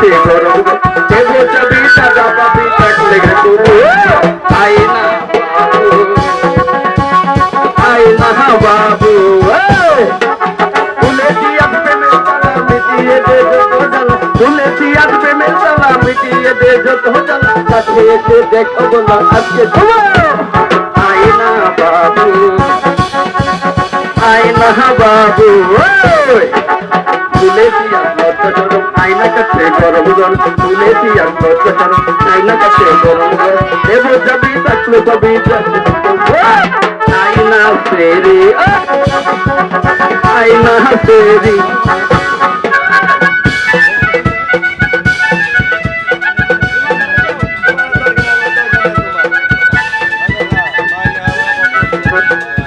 কাছে গরম দেব যাবি দাদা পাবি থাকলে তবু আইনা বাবু? আইনা বাবু? এই! তুলেছি আজ প্রেমের তালা মিটিয়ে দে যত জ্বালা তুলেছি আজ প্রেমের তালা মিটিয়ে দে যত দেখো না আজকে তোমার আইনা বাবু? আইনা বাবু? তুলেছি আজ লজ্জা সরম আইনা কাছে গরম গরম তুলেছি আজ লজ্জা সরম আইনা কাছে গরম গরম দেব যাবি থাকলে পাবি আইনা ফেরি আইনা ফেরি ওই।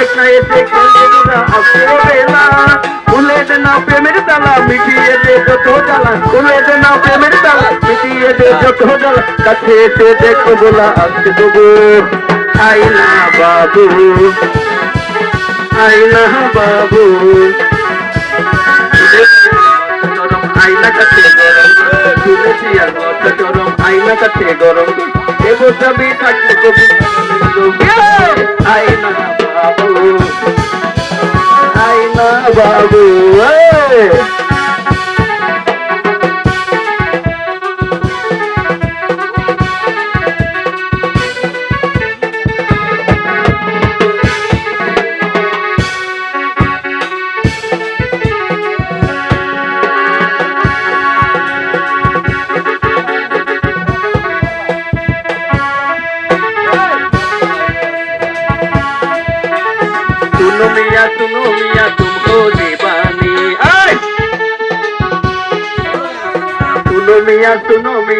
এসে খেলব না আজকে বেলা খুলে দে না মিটিয়ে দে না প্রেমের তালা মিটিয়ে দে যত জ্বালা। এসে দেখো আইনা বাবু আইনা কাছে গরম আইনা কাছে গরম দেব সবই থাকলে কবি। বাবু Tuno mia, tuno mia, tuno mía, tú no mía.